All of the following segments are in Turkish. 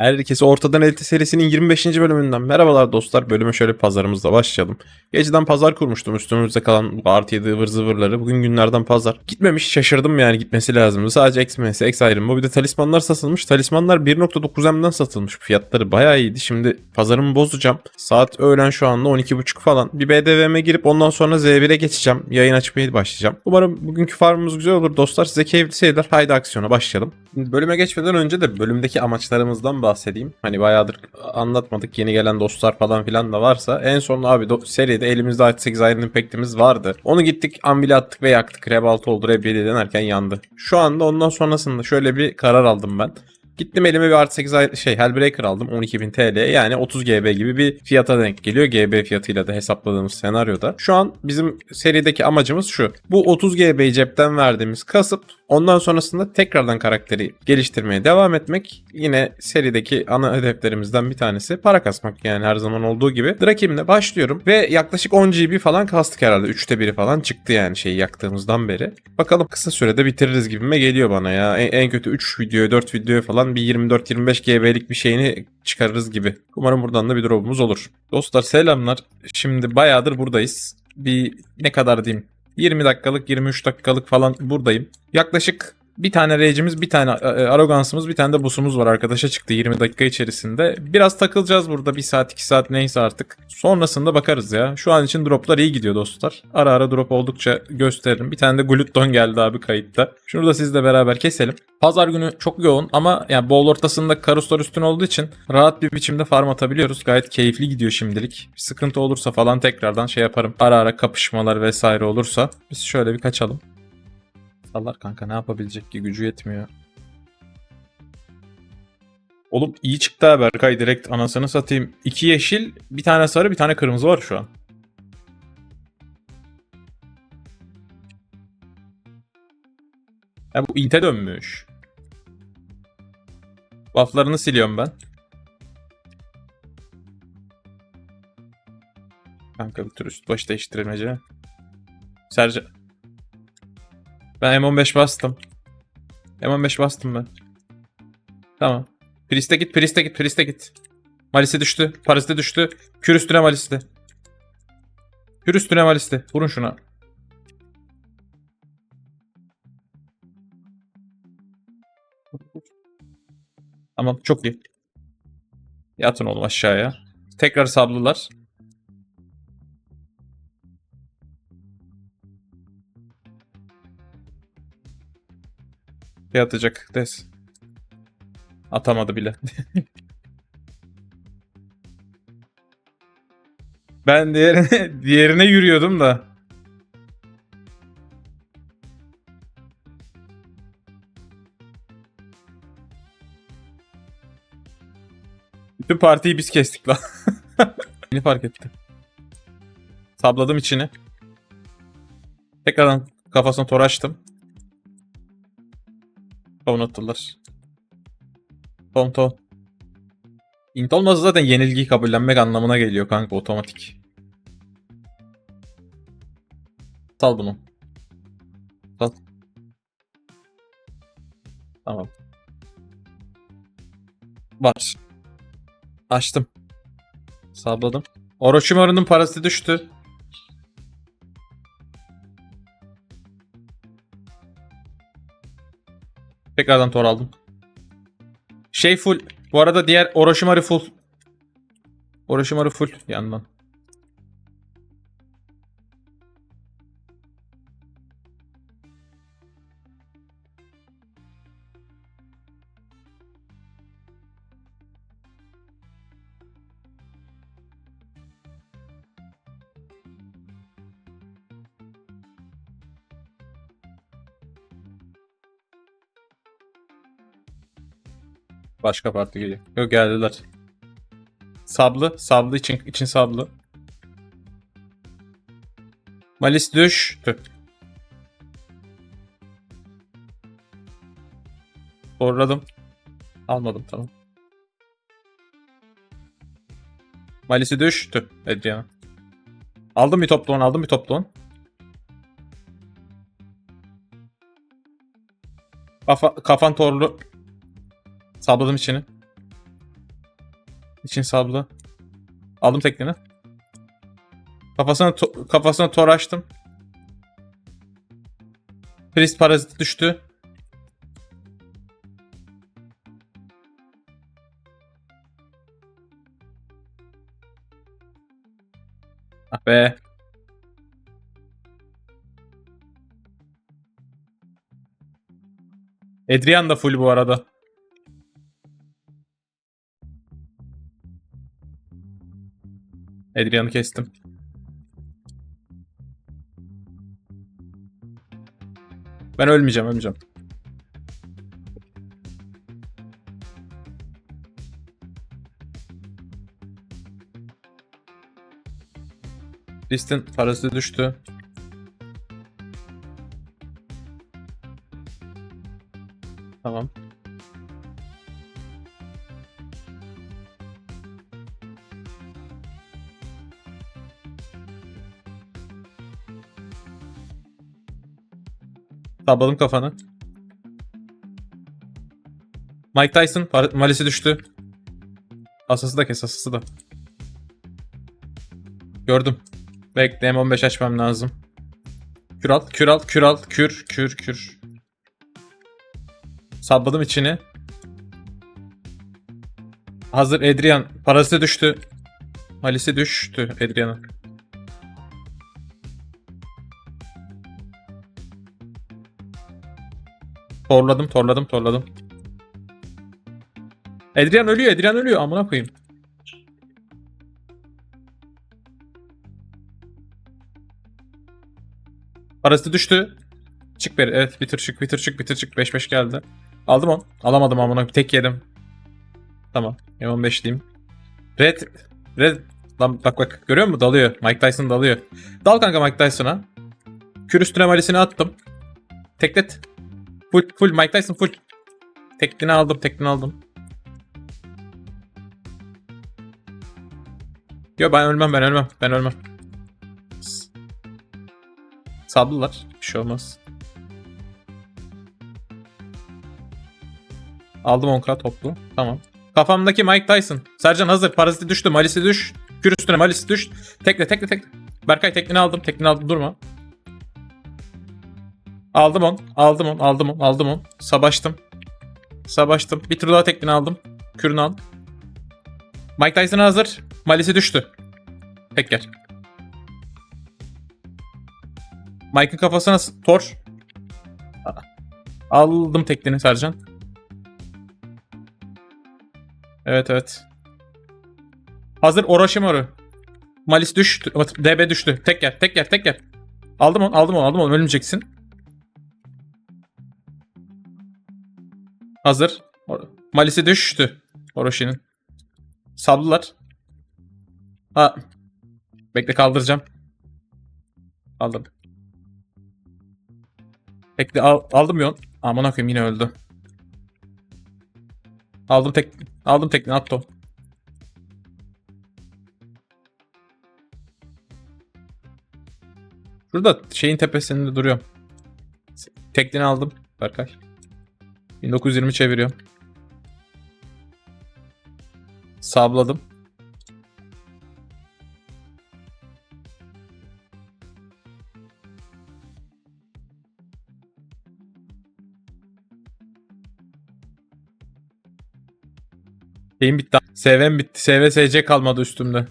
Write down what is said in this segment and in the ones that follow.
Herkese Ortadan Elite serisinin 25. bölümünden merhabalar dostlar. Bölüme şöyle pazarımızla başlayalım. Geceden pazar kurmuştum üstümüzde kalan artı yedi ıvır zıvırları. Bugün günlerden pazar. Gitmemiş şaşırdım yani gitmesi lazımdı. Sadece XMS, X ayrımı. Bir de talismanlar satılmış. Talismanlar 1.9M'den satılmış. Fiyatları bayağı iyiydi. Şimdi pazarımı bozacağım. Saat öğlen şu anda 12.30 falan. Bir BDV'me girip ondan sonra Z1'e geçeceğim. Yayın açmaya başlayacağım. Umarım bugünkü farmımız güzel olur dostlar. Size keyifli seyirler. Haydi aksiyona başlayalım. Bölüme geçmeden önce de bölümdeki amaçlarımızdan bahsedeyim. Hani bayağıdır anlatmadık. Yeni gelen dostlar falan filan da varsa. En son abi seride elimizde 8 Iron Impact'imiz vardı. Onu gittik ambile attık ve yaktık. Rebalt oldu. Rebellion denerken yandı. Şu anda ondan sonrasında şöyle bir karar aldım ben. Gittim elime bir artı 8 ay- şey Hellbreaker aldım 12.000 TL yani 30 GB gibi bir fiyata denk geliyor GB fiyatıyla da hesapladığımız senaryoda. Şu an bizim serideki amacımız şu. Bu 30 GB'yi cepten verdiğimiz kasıp ondan sonrasında tekrardan karakteri geliştirmeye devam etmek. Yine serideki ana hedeflerimizden bir tanesi para kasmak yani her zaman olduğu gibi. Drakim'le başlıyorum ve yaklaşık 10 GB falan kastık herhalde. 3'te biri falan çıktı yani şeyi yaktığımızdan beri. Bakalım kısa sürede bitiririz gibime geliyor bana ya. En, kötü 3 video 4 video falan bir 24-25 GB'lik bir şeyini çıkarırız gibi. Umarım buradan da bir drop'umuz olur. Dostlar selamlar. Şimdi bayağıdır buradayız. Bir ne kadar diyeyim 20 dakikalık 23 dakikalık falan buradayım. Yaklaşık bir tane rage'imiz, bir tane e, arogansımız, bir tane de busumuz var arkadaşa çıktı 20 dakika içerisinde. Biraz takılacağız burada 1 saat 2 saat neyse artık. Sonrasında bakarız ya. Şu an için droplar iyi gidiyor dostlar. Ara ara drop oldukça gösteririm. Bir tane de glutton geldi abi kayıtta. Şunu da sizle beraber keselim. Pazar günü çok yoğun ama yani bol ortasında karuslar üstün olduğu için rahat bir biçimde farm atabiliyoruz. Gayet keyifli gidiyor şimdilik. Bir sıkıntı olursa falan tekrardan şey yaparım. Ara ara kapışmalar vesaire olursa biz şöyle bir kaçalım. Sallar kanka ne yapabilecek ki gücü yetmiyor. Oğlum iyi çıktı ha Berkay direkt anasını satayım. İki yeşil, bir tane sarı, bir tane kırmızı var şu an. Ha bu ite dönmüş. Bufflarını siliyorum ben. Kanka bir tür üst baş değiştirmece. Serce... Ben M15 bastım. M15 bastım ben. Tamam. Priest'e git, Priest'e git, Priest'e git. Malisi düştü, Paris'te düştü. Kür üstüne Malis'te. Kür üstüne Malis'te. Vurun şuna. Tamam, çok iyi. Yatın oğlum aşağıya. Tekrar sablılar. Yatacak des. Atamadı bile. ben diğerine, diğerine yürüyordum da. Bütün partiyi biz kestik lan. Beni fark etti. Sabladım içini. Tekrardan kafasına tor Ton atılır. Ton ton. Int olmazsa zaten yenilgiyi kabullenmek anlamına geliyor kanka otomatik. Sal bunu. Sal. Tamam. Var. Açtım. Sabladım. Orochimaru'nun parası düştü. Tekrardan tor aldım. Şey full. Bu arada diğer Orochimaru full. Orochimaru full yandan. Başka parti geliyor. Yok geldiler. Sablı. Sablı için, için sablı. Malis düştü. Zorladım. Almadım tamam. Malis'i düştü. Edeceğim. Aldım bir topluğun aldım bir topluğun. Kafa, kafan torlu. Sabladım içini. İçin sablı. Aldım tekneni. Kafasına to- kafasına tor açtım. Priest parazit düştü. Ah be. Adrian da full bu arada. Adrian'ı kestim. Ben ölmeyeceğim, ölmeyeceğim. Listin parası düştü. Salladım kafanı. Mike Tyson malisi düştü. Asası da kes asası da. Gördüm. Bekle M15 açmam lazım. Kür al, kür al, kür kür, kür, kür. Salladım içini. Hazır Adrian. Parası düştü. Malisi düştü Adrian'ın. Torladım, torladım, torladım. Adrian ölüyor, Adrian ölüyor. Amına koyayım. Parası düştü. Çık beri. Evet bitir çık bitir çık bitir çık. 5-5 geldi. Aldım onu. Alamadım amına. Tek yedim. Tamam. M15 diyeyim. Red. Red. Lan bak bak. Görüyor musun? Dalıyor. Mike Tyson dalıyor. Dal kanka Mike Tyson'a. Kür üstüne malisini attım. Teklet. Full full Mike Tyson full. Teklini aldım tekini aldım. Yo ben ölmem ben ölmem ben ölmem. Sablılar. Bir şey olmaz. Aldım 10k toplu. Tamam. Kafamdaki Mike Tyson. Sercan hazır. Paraziti düştü. Malisi düş. Kür üstüne malisi düş. Tekle tekle tekle. Berkay teklini aldım. Teklini aldım. Durma. Aldım on. Aldım on. Aldım on. Aldım on. Savaştım. Savaştım. Bir tur daha teklini aldım. Kürünü al. Mike Tyson hazır. Malisi düştü. Tek gel. Mike'ın kafasına tor. Aldım teklini Sercan. Evet evet. Hazır Orochimaru. Malis düştü. DB düştü. Tek yer, tek yer, tek yer. Aldım onu, aldım onu, aldım onu. Ölmeyeceksin. Hazır. Malis'i düştü. Orochi'nin. Sablılar. Ha. Bekle kaldıracağım. Aldım. Bekle al, aldım yon. Aman akıyım yine öldü. Aldım tek aldım tekne attım. Şurada şeyin tepesinde duruyorum. Tekneni aldım Berkay. 1920 çeviriyorum. Sabladım. Şeyim bitti. SV'm bitti. SV SC kalmadı üstümde.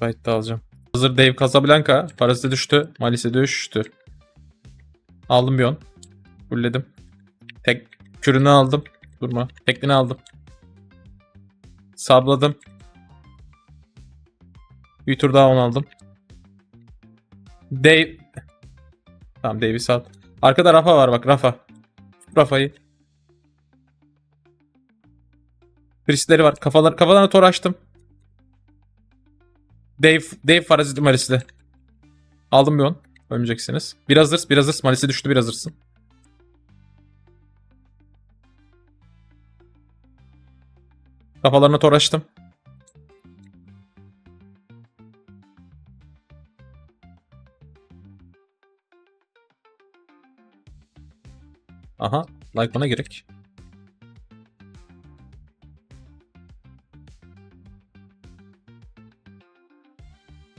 Kayıtta alacağım. Hazır Dave Casablanca. Parası düştü. Malisi düştü. Aldım bir on. Fulledim. Tek kürünü aldım. Durma. Teklini aldım. Sabladım. Bir tur daha on aldım. Dave. Tamam Dave'i sal. Arkada Rafa var bak Rafa. Rafa'yı. Priestleri var. Kafalar, kafalarına tor açtım. Dave, Dave Faraziti Malisli. Aldım bir on. Ölmeyeceksiniz. Bir hazırs, bir hazırs. Malisi düştü bir hazırsın. Kafalarına toraştım. Aha. Like bana gerek.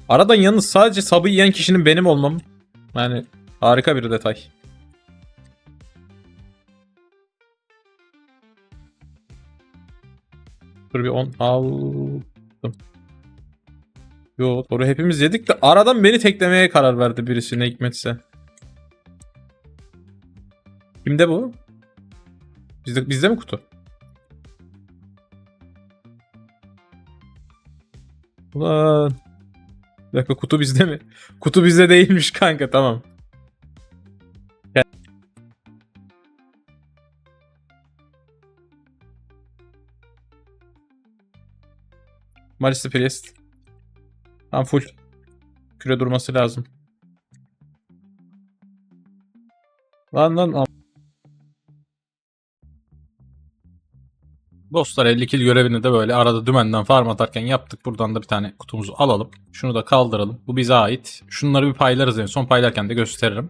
Aradan yalnız sadece sabı yiyen kişinin benim olmam yani harika bir detay. Dur bir 10 aldım. Yo doğru hepimiz yedik de aradan beni teklemeye karar verdi birisi ne hikmetse. Kimde bu? Bizde, bizde mi kutu? Ulan. Dakika kutu bizde mi? Kutu bizde değilmiş kanka tamam. Malisli Priest. Tam full. Küre durması lazım. Lan lan. Dostlar 50 kill görevini de böyle arada dümenden farm atarken yaptık. Buradan da bir tane kutumuzu alalım. Şunu da kaldıralım. Bu bize ait. Şunları bir paylarız en son. Paylarken de gösteririm.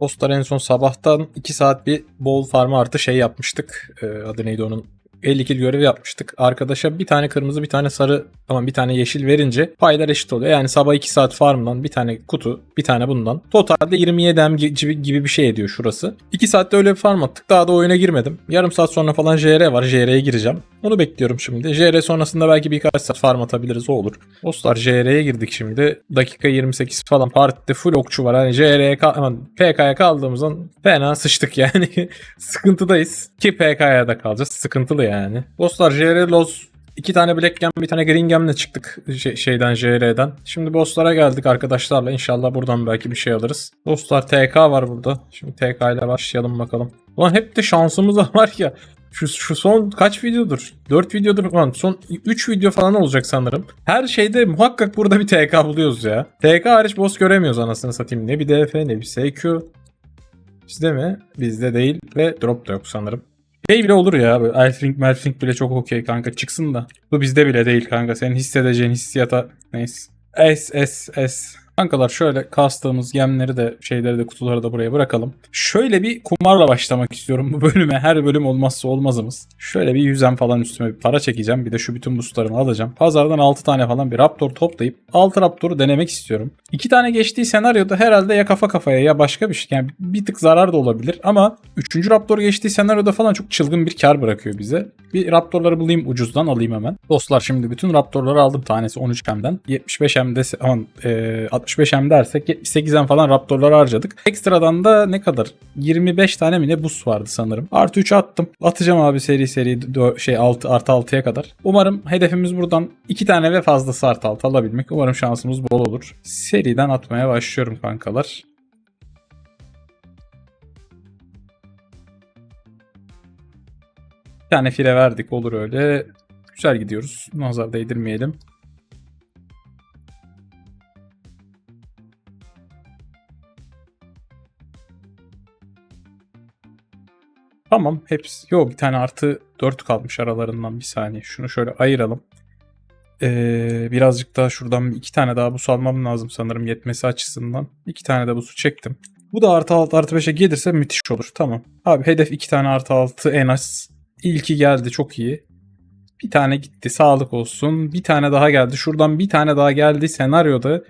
Dostlar en son sabahtan 2 saat bir bol farm artı şey yapmıştık. Ee, adı neydi onun? 50 kill görevi yapmıştık. Arkadaşa bir tane kırmızı bir tane sarı ama bir tane yeşil verince paylar eşit oluyor. Yani sabah 2 saat farmdan bir tane kutu bir tane bundan. Totalde 27 M gibi, gibi bir şey ediyor şurası. 2 saatte öyle bir farm attık. Daha da oyuna girmedim. Yarım saat sonra falan JR var. JR'ye gireceğim. Onu bekliyorum şimdi. JR sonrasında belki birkaç saat farm atabiliriz o olur. Dostlar JR'ye girdik şimdi. Dakika 28 falan. Partide full okçu var. Hani JR'ye aman PK'ya kaldığımızdan fena sıçtık yani. Sıkıntıdayız. Ki PK'ya da kalacağız. Sıkıntılı yani. Dostlar JR Loz İki tane Black Gem, bir tane Green Gem'le çıktık şey- şeyden JR'den. Şimdi bosslara geldik arkadaşlarla. İnşallah buradan belki bir şey alırız. Dostlar TK var burada. Şimdi TK ile başlayalım bakalım. Ulan hep de şansımız var ya. Şu, şu son kaç videodur? 4 videodur falan. Son 3 video falan olacak sanırım. Her şeyde muhakkak burada bir TK buluyoruz ya. TK hariç boss göremiyoruz anasını satayım. Ne bir DF ne bir SQ. Bizde mi? Bizde değil ve drop da yok sanırım. Şey bile olur ya. Böyle Elfring Melfring bile çok okey kanka çıksın da. Bu bizde bile değil kanka. Senin hissedeceğin hissiyata neyse. S S S. Kankalar şöyle kastığımız gemleri de şeyleri de kutuları da buraya bırakalım. Şöyle bir kumarla başlamak istiyorum bu bölüme. Her bölüm olmazsa olmazımız. Şöyle bir yüzem falan üstüme bir para çekeceğim. Bir de şu bütün boostlarımı alacağım. Pazardan 6 tane falan bir Raptor toplayıp 6 Raptor'u denemek istiyorum. 2 tane geçtiği senaryoda herhalde ya kafa kafaya ya başka bir şey. Yani bir tık zarar da olabilir ama 3. Raptor geçtiği senaryoda falan çok çılgın bir kar bırakıyor bize. Bir Raptor'ları bulayım ucuzdan alayım hemen. Dostlar şimdi bütün Raptor'ları aldım tanesi 13 M'den. 75 M'de aman 65 M dersek 78 M falan Raptor'ları harcadık. Ekstradan da ne kadar? 25 tane mi ne boost vardı sanırım. Artı 3 attım. Atacağım abi seri seri şey 6 artı 6'ya kadar. Umarım hedefimiz buradan 2 tane ve fazlası artı 6 alabilmek. Umarım şansımız bol olur. Seriden atmaya başlıyorum kankalar. Bir tane file verdik olur öyle. Güzel gidiyoruz. Nazar değdirmeyelim. Tamam hepsi. Yok bir tane artı 4 kalmış aralarından bir saniye. Şunu şöyle ayıralım. Ee, birazcık daha şuradan iki tane daha bus almam lazım sanırım yetmesi açısından. İki tane de busu çektim. Bu da artı 6 artı 5'e gelirse müthiş olur. Tamam. Abi hedef iki tane artı 6 en az. İlki geldi çok iyi. Bir tane gitti sağlık olsun. Bir tane daha geldi. Şuradan bir tane daha geldi. Senaryoda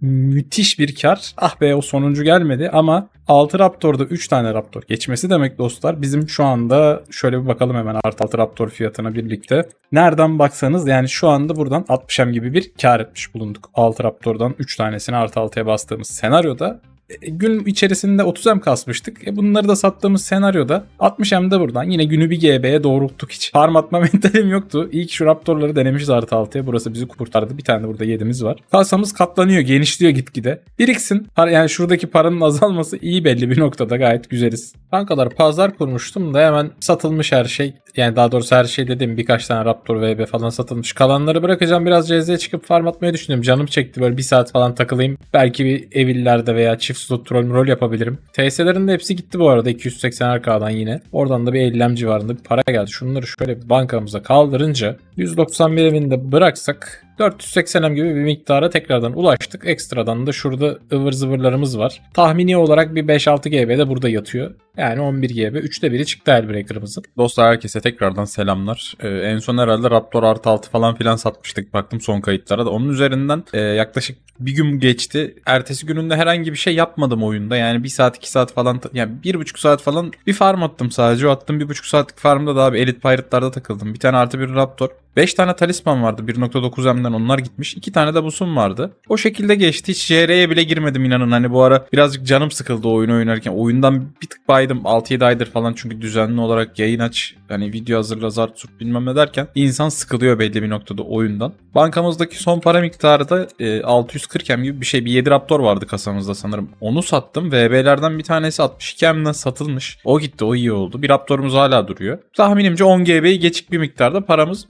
müthiş bir kar. Ah be o sonuncu gelmedi ama 6 Raptor'da 3 tane Raptor geçmesi demek dostlar. Bizim şu anda şöyle bir bakalım hemen artı 6 Raptor fiyatına birlikte. Nereden baksanız yani şu anda buradan 60M gibi bir kar etmiş bulunduk. 6 Raptor'dan 3 tanesini artı 6'ya bastığımız senaryoda gün içerisinde 30M kasmıştık. E bunları da sattığımız senaryoda 60M'de buradan yine günü bir GB'ye doğrulttuk hiç. Farm atma mentalim yoktu. İyi ki şu Raptor'ları denemişiz artı 6'ya. Burası bizi kurtardı. Bir tane de burada yedimiz var. Kasamız katlanıyor, genişliyor gitgide. Biriksin. Yani şuradaki paranın azalması iyi belli bir noktada gayet güzeliz. Bankalar pazar kurmuştum da hemen satılmış her şey. Yani daha doğrusu her şey dedim birkaç tane Raptor VB falan satılmış. Kalanları bırakacağım biraz CZ'ye çıkıp farm atmayı düşünüyorum. Canım çekti böyle bir saat falan takılayım. Belki bir evillerde veya çift slot troll rol yapabilirim. TS'lerin de hepsi gitti bu arada 280 RK'dan yine. Oradan da bir 50 civarında bir para geldi. Şunları şöyle bankamıza kaldırınca 191 evinde bıraksak 480M gibi bir miktara tekrardan ulaştık. Ekstradan da şurada ıvır zıvırlarımız var. Tahmini olarak bir 5-6 GB de burada yatıyor. Yani 11 GB. 3'te biri çıktı Hellbreaker'ımızın. Dostlar herkese tekrardan selamlar. Ee, en son herhalde Raptor artı 6 falan filan satmıştık. Baktım son kayıtlara da. Onun üzerinden e, yaklaşık bir gün geçti. Ertesi gününde herhangi bir şey yapmadım oyunda. Yani bir saat iki saat falan yani bir buçuk saat falan bir farm attım sadece. O attığım bir buçuk saatlik farmda da abi Elite Pirate'larda takıldım. Bir tane artı bir Raptor. 5 tane talisman vardı 1.9M'den onlar gitmiş. 2 tane de busum vardı. O şekilde geçti. Hiç JR'ye bile girmedim inanın. Hani bu ara birazcık canım sıkıldı oyunu oynarken. Oyundan bir tık baydım 6-7 aydır falan çünkü düzenli olarak yayın aç. Hani video hazırla zart surt bilmem ne derken insan sıkılıyor belli bir noktada oyundan. Bankamızdaki son para miktarı da e, 640 M gibi bir şey. Bir 7 Raptor vardı kasamızda sanırım. Onu sattım. VB'lerden bir tanesi 62 M'den satılmış. O gitti o iyi oldu. Bir Raptor'umuz hala duruyor. Tahminimce 10 GB'yi geçik bir miktarda paramız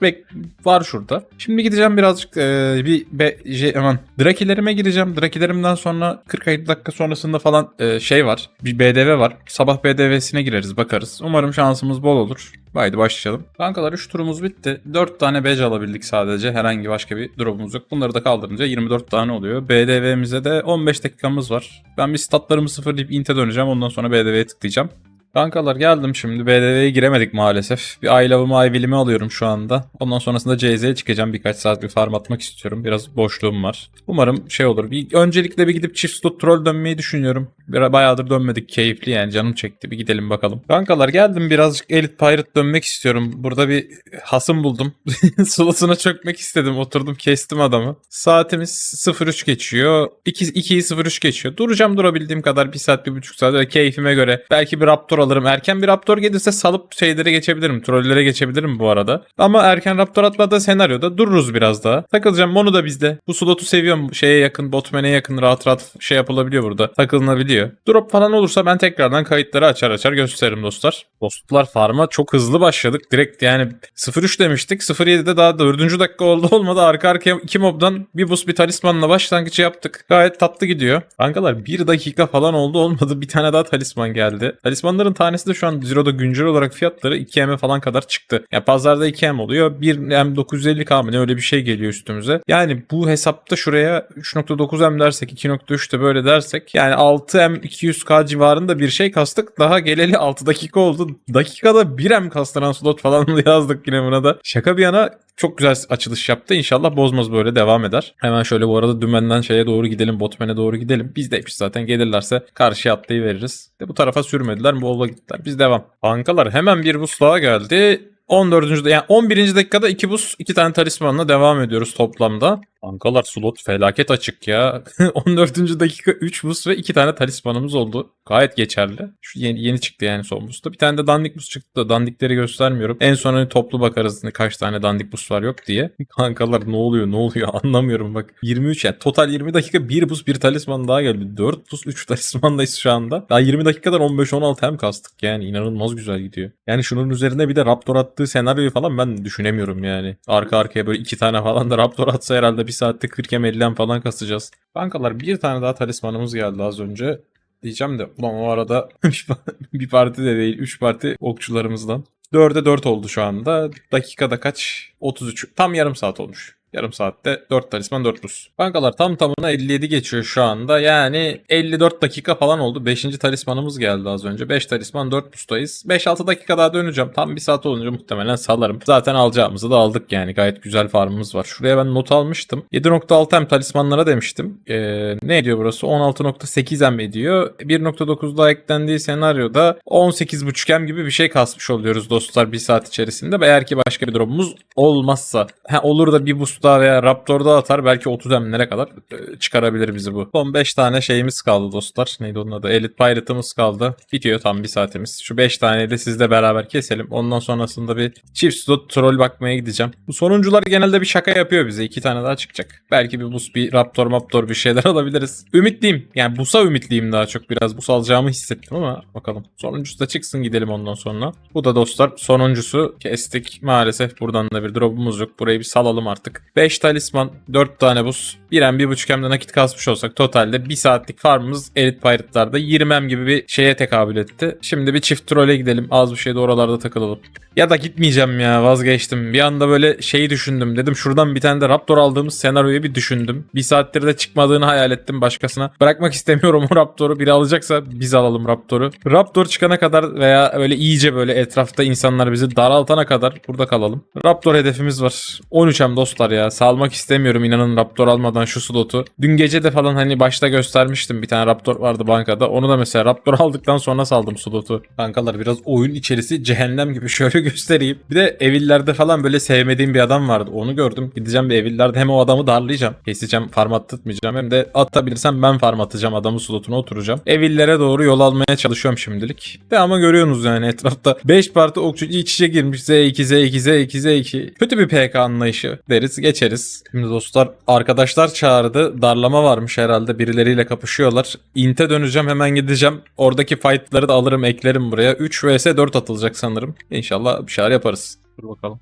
var şurada. Şimdi gideceğim birazcık e, bir be, şey, aman Drakilerime gireceğim. Drakilerimden sonra 40-50 dakika sonrasında falan e, şey var. Bir BDV var. Sabah BDV'sine gireriz bakarız. Umarım şansımız bol olur. Haydi başlayalım. Kankalar 3 turumuz bitti. 4 tane badge alabildik sadece. Herhangi başka bir drop'umuz yok. Bunları da kaldırınca 24 tane oluyor. BDV'mize de 15 dakikamız var. Ben bir statlarımı sıfırlayıp int'e döneceğim. Ondan sonra BDV'ye tıklayacağım. Kankalar geldim şimdi. BDV'ye giremedik maalesef. Bir I Love'ımı I Will'imi alıyorum şu anda. Ondan sonrasında CZ'ye çıkacağım. Birkaç saat bir farm atmak istiyorum. Biraz boşluğum var. Umarım şey olur. Bir, öncelikle bir gidip çift slot troll dönmeyi düşünüyorum. Bir, bayağıdır dönmedik. Keyifli yani. Canım çekti. Bir gidelim bakalım. Kankalar geldim. Birazcık Elite Pirate dönmek istiyorum. Burada bir hasım buldum. Slotuna çökmek istedim. Oturdum kestim adamı. Saatimiz 03 geçiyor. 2, 2'yi 03 geçiyor. Duracağım durabildiğim kadar. bir saat, bir buçuk saat. Öyle keyfime göre. Belki bir Raptor alırım. Erken bir Raptor gelirse salıp şeylere geçebilirim. Trollere geçebilirim bu arada. Ama erken Raptor atmadığı senaryoda dururuz biraz daha. Takılacağım. Mono da bizde. Bu slotu seviyorum. Şeye yakın, botman'e yakın rahat rahat şey yapılabiliyor burada. Takılınabiliyor. Drop falan olursa ben tekrardan kayıtları açar açar gösteririm dostlar. Dostlar farma çok hızlı başladık. Direkt yani 0-3 demiştik. 0-7'de daha 4. dakika oldu olmadı. Arka arkaya 2 mobdan bir boost bir talismanla başlangıç yaptık. Gayet tatlı gidiyor. Kankalar 1 dakika falan oldu olmadı. Bir tane daha talisman geldi. Talismanların tanesi de şu an Zero'da güncel olarak fiyatları 2M falan kadar çıktı. Ya yani pazarda 2M oluyor. 1M 950K mı ne öyle bir şey geliyor üstümüze. Yani bu hesapta şuraya 3.9M dersek 2.3 de böyle dersek yani 6M 200K civarında bir şey kastık. Daha geleli 6 dakika oldu. Dakikada 1M kastıran slot falan yazdık yine buna da. Şaka bir yana çok güzel açılış yaptı. İnşallah bozmaz böyle devam eder. Hemen şöyle bu arada dümenden şeye doğru gidelim. Botman'e doğru gidelim. Biz de zaten gelirlerse karşıya atlayıveririz. De bu tarafa sürmediler. Bolva gittiler. Biz devam. Bankalar hemen bir bus daha geldi. 14. yani 11. dakikada 2 bus 2 tane talismanla devam ediyoruz toplamda. Bankalar slot felaket açık ya. 14. dakika 3 bus ve 2 tane talismanımız oldu. Gayet geçerli. Şu yeni, yeni çıktı yani son busta. Bir tane de dandik bus çıktı da dandikleri göstermiyorum. En son hani toplu bakarız kaç tane dandik bus var yok diye. Kankalar ne oluyor ne oluyor anlamıyorum bak. 23 yani total 20 dakika 1 bus 1 talisman daha geldi. 4 bus 3 talismandayız şu anda. Daha 20 dakikadan 15-16 hem kastık yani inanılmaz güzel gidiyor. Yani şunun üzerine bir de Raptor attığı senaryoyu falan ben düşünemiyorum yani. Arka arkaya böyle 2 tane falan da Raptor atsa herhalde bir saatte 40 hem 50 hem falan kasacağız. Bankalar bir tane daha talismanımız geldi az önce. Diyeceğim de ulan o arada bir parti de değil 3 parti okçularımızdan. 4'e 4 oldu şu anda. Dakikada kaç? 33. Tam yarım saat olmuş. Yarım saatte 4 talisman 4 buz. Bankalar tam tamına 57 geçiyor şu anda. Yani 54 dakika falan oldu. 5. talismanımız geldi az önce. 5 talisman 4 buzdayız. 5-6 dakika daha döneceğim. Tam bir saat olunca muhtemelen salarım. Zaten alacağımızı da aldık yani. Gayet güzel farmımız var. Şuraya ben not almıştım. 7.6 M talismanlara demiştim. Ee, ne ediyor burası? 16.8 M ediyor. 1.9 daha eklendiği senaryoda 18.5 M gibi bir şey kasmış oluyoruz dostlar bir saat içerisinde. Eğer ki başka bir drop'umuz olmazsa. Ha, olur da bir Boost'ta veya Raptor'da atar belki 30 emlere kadar e, çıkarabilir bizi bu. Son 5 tane şeyimiz kaldı dostlar. Neydi onun adı? Elite Pirate'ımız kaldı. Bitiyor tam bir saatimiz. Şu 5 taneyi de sizle beraber keselim. Ondan sonrasında bir çift slot troll bakmaya gideceğim. Bu sonuncular genelde bir şaka yapıyor bize. 2 tane daha çıkacak. Belki bir bus bir Raptor Maptor bir şeyler alabiliriz. Ümitliyim. Yani busa ümitliyim daha çok. Biraz bus alacağımı hissettim ama bakalım. Sonuncusu da çıksın gidelim ondan sonra. Bu da dostlar sonuncusu kestik. Maalesef buradan da bir drop'umuz yok. Burayı bir salalım artık. 5 talisman, 4 tane buz, 1 hem 1.5 hem de nakit kasmış olsak totalde 1 saatlik farmımız Elite Pirate'larda 20 hem gibi bir şeye tekabül etti. Şimdi bir çift trole gidelim. Az bir şey de oralarda takılalım. Ya da gitmeyeceğim ya vazgeçtim. Bir anda böyle şeyi düşündüm. Dedim şuradan bir tane de Raptor aldığımız senaryoyu bir düşündüm. Bir saattir de çıkmadığını hayal ettim başkasına. Bırakmak istemiyorum o Raptor'u. Biri alacaksa biz alalım Raptor'u. Raptor çıkana kadar veya öyle iyice böyle etrafta insanlar bizi daraltana kadar burada kalalım. Raptor hedefimiz var. 13 hem dostlar ya. Salmak istemiyorum inanın Raptor almadan şu slotu. Dün gece de falan hani başta göstermiştim. Bir tane Raptor vardı bankada. Onu da mesela Raptor aldıktan sonra saldım slotu. Kankalar biraz oyun içerisi cehennem gibi şöyle göstereyim. Bir de evillerde falan böyle sevmediğim bir adam vardı. Onu gördüm. Gideceğim bir evillerde hem o adamı darlayacağım. Keseceğim farm attırtmayacağım. Hem de atabilirsem ben farm atacağım. Adamın slotuna oturacağım. Evillere doğru yol almaya çalışıyorum şimdilik. De ama görüyorsunuz yani etrafta 5 parti okçu iç içe girmiş. Z2, Z2, Z2, Z2. Kötü bir PK anlayışı deriz. Geçeriz. Şimdi dostlar arkadaşlar çağırdı. Darlama varmış herhalde. Birileriyle kapışıyorlar. İnte döneceğim hemen gideceğim. Oradaki fightları da alırım eklerim buraya. 3 vs 4 atılacak sanırım. İnşallah bir şeyler yaparız. Dur bakalım.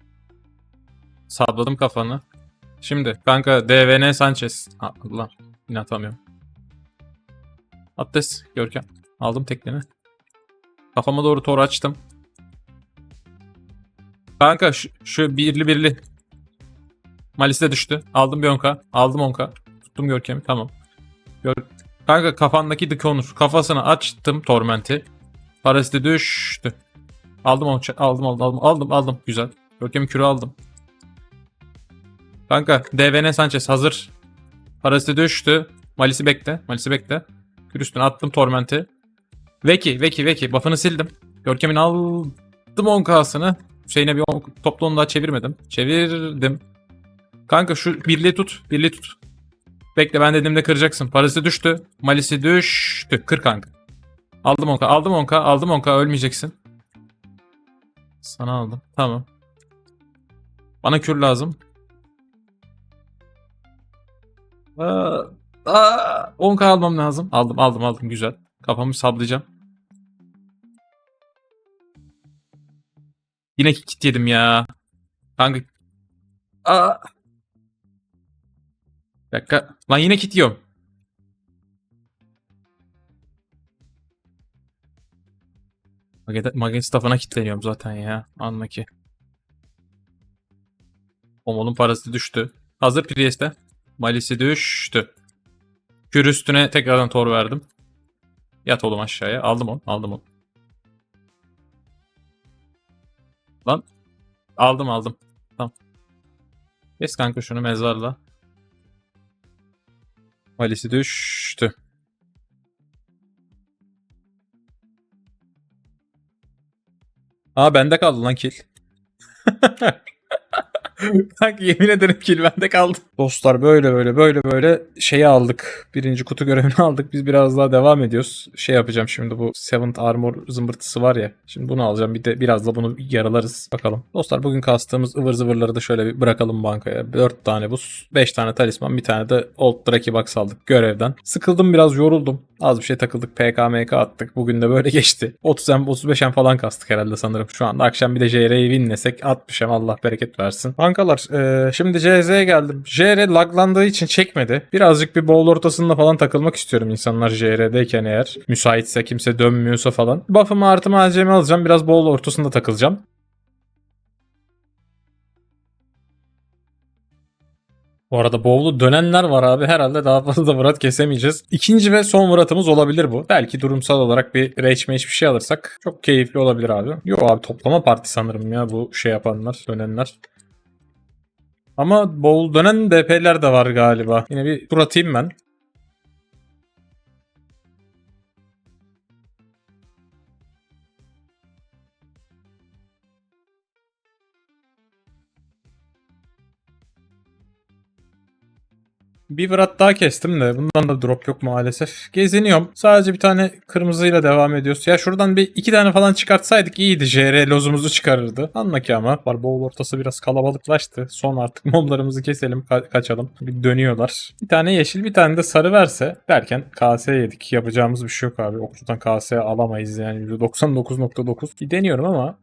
Sabladım kafanı. Şimdi kanka DVN Sanchez. Ha, Allah. Yine atamıyorum. Atlas Görkem. Aldım tekneni. Kafama doğru tor açtım. Kanka şu, şu birli birli. Malisi de düştü. Aldım bir onka. Aldım onka. Tuttum Görkem'i. Tamam. Gör... Kanka kafandaki Dikonur. Kafasını açtım Torment'i. Parası da düştü. Aldım onu. Aldım aldım aldım. Aldım aldım. Güzel. Görkem'i kürü aldım. Kanka DVN Sanchez hazır. Parası da düştü. Malisi bekle. Malisi bekle. Kür üstüne attım Torment'i. Veki, Veki, Veki. Buff'ını sildim. Görkem'in aldım 10k'sını. Hüseyin'e bir toplu daha çevirmedim. Çevirdim. Kanka şu birliği tut. Birliği tut. Bekle ben dediğimde kıracaksın. Parası düştü. Malisi düştü. Kır kanka. Aldım 10k. Aldım 10k. Aldım 10k. Ölmeyeceksin. Sana aldım. Tamam. Bana kür lazım. Aa, aa, 10k almam lazım. Aldım aldım aldım. Güzel. Kafamı sablayacağım. Yine kit yedim ya. Kanka. Aa. Bir dakika. Lan yine kit yiyorum. Mage staff'ına kitleniyorum zaten ya. Anla ki. Omol'un parası düştü. Hazır Priest'e. Malisi düştü. Kür üstüne tekrardan tor verdim. Yat oğlum aşağıya. Aldım onu. Aldım onu. Lan. Aldım aldım. Tamam. Kes kanka şunu mezarla. Malisi düştü. Aa bende kaldı lan kill. Kanka yemin ederim kill bende kaldı. Dostlar böyle böyle böyle böyle şeyi aldık. Birinci kutu görevini aldık. Biz biraz daha devam ediyoruz. Şey yapacağım şimdi bu Seventh Armor zımbırtısı var ya. Şimdi bunu alacağım. Bir de biraz da bunu yaralarız. Bakalım. Dostlar bugün kastığımız ıvır zıvırları da şöyle bir bırakalım bankaya. 4 tane buz, 5 tane talisman, bir tane de Old Draki Box aldık görevden. Sıkıldım biraz yoruldum. Az bir şey takıldık. PKMK attık. Bugün de böyle geçti. 30 hem 35 hem falan kastık herhalde sanırım. Şu anda akşam bir de JR'yi winlesek 60 hem Allah bereket versin. Bankalar e, şimdi CZ'ye geldim. JR laglandığı için çekmedi. Birazcık bir bowl ortasında falan takılmak istiyorum insanlar JR'deyken eğer. Müsaitse kimse dönmüyorsa falan. Buff'ımı artı malzeme alacağım. Biraz bowl ortasında takılacağım. Bu arada bowl'u dönenler var abi. Herhalde daha fazla Murat kesemeyeceğiz. İkinci ve son Murat'ımız olabilir bu. Belki durumsal olarak bir rage match bir şey alırsak çok keyifli olabilir abi. Yo abi toplama parti sanırım ya bu şey yapanlar, dönenler. Ama bowl dönen DP'ler de var galiba. Yine bir tur atayım ben. Bir Vrat daha kestim de bundan da drop yok maalesef. Geziniyorum. Sadece bir tane kırmızıyla devam ediyoruz. Ya şuradan bir iki tane falan çıkartsaydık iyiydi. JR lozumuzu çıkarırdı. Anla ki ama. Var bowl ortası biraz kalabalıklaştı. Son artık momlarımızı keselim ka- kaçalım. Bir dönüyorlar. Bir tane yeşil bir tane de sarı verse derken KS yedik. Yapacağımız bir şey yok abi. Okçudan KS alamayız yani. %99.9. Bir deniyorum ama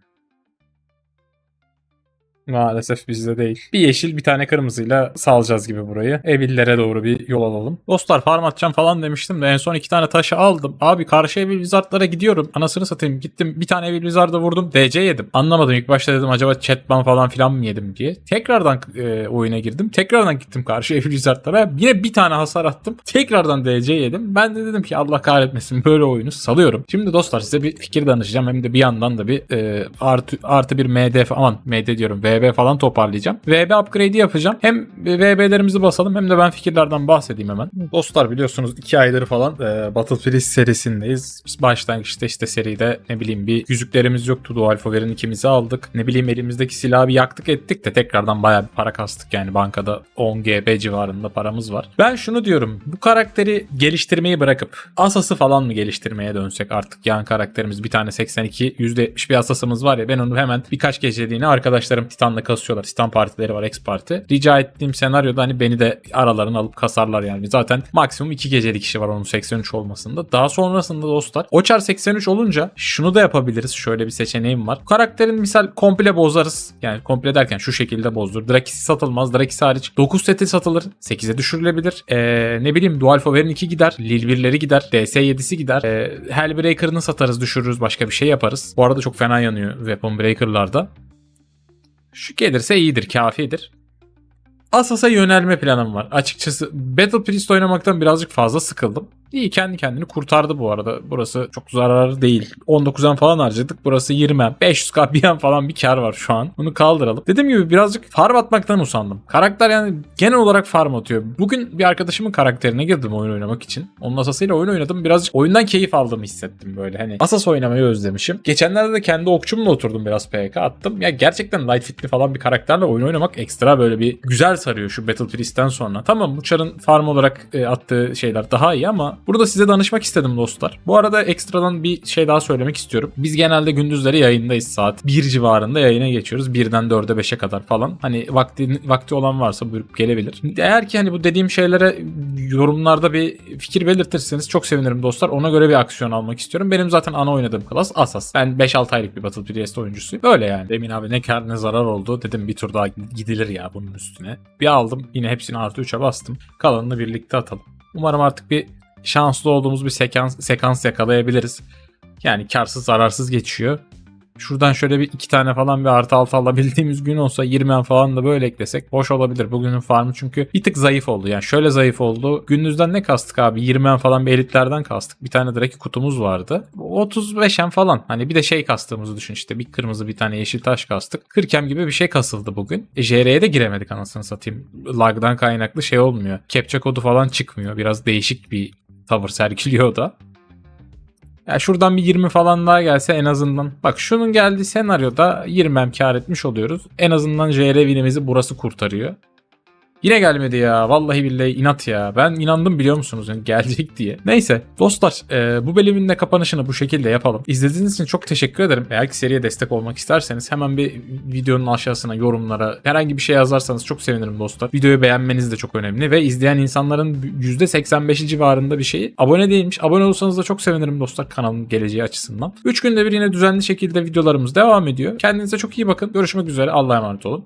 Maalesef bizde değil. Bir yeşil bir tane kırmızıyla salacağız gibi burayı. Evillere doğru bir yol alalım. Dostlar farm atacağım falan demiştim de en son iki tane taşı aldım. Abi karşı Evil Wizard'lara gidiyorum. Anasını satayım. Gittim bir tane Evil Wizard'a vurdum. DC yedim. Anlamadım. İlk başta dedim acaba chatban falan filan mı yedim diye. Tekrardan e, oyuna girdim. Tekrardan gittim karşı Evil Wizard'lara. Yine bir tane hasar attım. Tekrardan DC yedim. Ben de dedim ki Allah kahretmesin böyle oyunu salıyorum. Şimdi dostlar size bir fikir danışacağım. Hem de bir yandan da bir e, artı, artı bir MD fa- aman MD diyorum VB falan toparlayacağım. VB upgrade'i yapacağım. Hem VB'lerimizi basalım hem de ben fikirlerden bahsedeyim hemen. Dostlar biliyorsunuz 2 ayları falan e, Battlefield serisindeyiz. Biz başlangıçta işte seride ne bileyim bir yüzüklerimiz yoktu. Dual Fover'in ikimizi aldık. Ne bileyim elimizdeki silahı bir yaktık ettik de tekrardan bayağı bir para kastık. Yani bankada 10 GB civarında paramız var. Ben şunu diyorum. Bu karakteri geliştirmeyi bırakıp Asas'ı falan mı geliştirmeye dönsek artık yan karakterimiz bir tane 82 %70 bir Asas'ımız var ya ben onu hemen birkaç geceliğine arkadaşlarım Titan'la kasıyorlar. Titan partileri var X parti. Rica ettiğim senaryoda hani beni de aralarına alıp kasarlar yani. Zaten maksimum 2 gecelik işi var onun 83 olmasında. Daha sonrasında dostlar Oçar 83 olunca şunu da yapabiliriz. Şöyle bir seçeneğim var. Karakterin misal komple bozarız. Yani komple derken şu şekilde bozdur. Drakisi satılmaz. Drakisi hariç 9 seti satılır. 8'e düşürülebilir. Ee, ne bileyim Dual Fover'in 2 gider. Lil 1'leri gider. DS7'si gider. Ee, Hellbreaker'ını satarız düşürürüz. Başka bir şey yaparız. Bu arada çok fena yanıyor Weapon Breaker'larda. Şu gelirse iyidir, kafidir. Asas'a yönelme planım var. Açıkçası Battle Priest oynamaktan birazcık fazla sıkıldım. İyi kendi kendini kurtardı bu arada. Burası çok zararlı değil. 19'dan falan harcadık. Burası 20'm. 500k bir an falan bir kar var şu an. Bunu kaldıralım. Dediğim gibi birazcık farm atmaktan usandım. Karakter yani genel olarak farm atıyor. Bugün bir arkadaşımın karakterine girdim oyun oynamak için. Onun asasıyla oyun oynadım. Birazcık oyundan keyif aldığımı hissettim böyle. Hani asas oynamayı özlemişim. Geçenlerde de kendi okçumla oturdum biraz PK attım. Ya gerçekten light fitli falan bir karakterle oyun oynamak ekstra böyle bir güzel sarıyor şu Battle Priest'ten sonra. Tamam Uçar'ın farm olarak e, attığı şeyler daha iyi ama burada size danışmak istedim dostlar. Bu arada ekstradan bir şey daha söylemek istiyorum. Biz genelde gündüzleri yayındayız saat 1 civarında yayına geçiyoruz. 1'den 4'e 5'e kadar falan. Hani vakti, vakti olan varsa buyurup gelebilir. Eğer ki hani bu dediğim şeylere yorumlarda bir fikir belirtirseniz çok sevinirim dostlar. Ona göre bir aksiyon almak istiyorum. Benim zaten ana oynadığım klas Asas. Ben 5-6 aylık bir Battle Priest oyuncusuyum. Böyle yani. Demin abi ne kar ne zarar oldu. Dedim bir tur daha gidilir ya bunun üstüne. Bir aldım. Yine hepsini artı 3'e bastım. Kalanını birlikte atalım. Umarım artık bir şanslı olduğumuz bir sekans, sekans yakalayabiliriz. Yani karsız zararsız geçiyor. Şuradan şöyle bir iki tane falan bir artı altı alabildiğimiz gün olsa 20 falan da böyle eklesek hoş olabilir. Bugünün farmı çünkü bir tık zayıf oldu. Yani şöyle zayıf oldu. Gündüzden ne kastık abi? 20 falan bir elitlerden kastık. Bir tane direkt kutumuz vardı. 35 falan. Hani bir de şey kastığımızı düşün işte. Bir kırmızı bir tane yeşil taş kastık. 40 gibi bir şey kasıldı bugün. E, JR'ye de giremedik anasını satayım. Lag'dan kaynaklı şey olmuyor. Captcha kodu falan çıkmıyor. Biraz değişik bir tavır sergiliyor da. Ya şuradan bir 20 falan daha gelse en azından. Bak şunun geldiği senaryoda 20 kar etmiş oluyoruz. En azından JR winimizi burası kurtarıyor. Yine gelmedi ya. Vallahi billahi inat ya. Ben inandım biliyor musunuz yani gelecek diye. Neyse dostlar e, bu bölümün de kapanışını bu şekilde yapalım. İzlediğiniz için çok teşekkür ederim. Eğer ki seriye destek olmak isterseniz hemen bir videonun aşağısına yorumlara herhangi bir şey yazarsanız çok sevinirim dostlar. Videoyu beğenmeniz de çok önemli ve izleyen insanların %85'i civarında bir şeyi abone değilmiş. Abone olursanız da çok sevinirim dostlar kanalın geleceği açısından. 3 günde bir yine düzenli şekilde videolarımız devam ediyor. Kendinize çok iyi bakın. Görüşmek üzere. Allah'a emanet olun.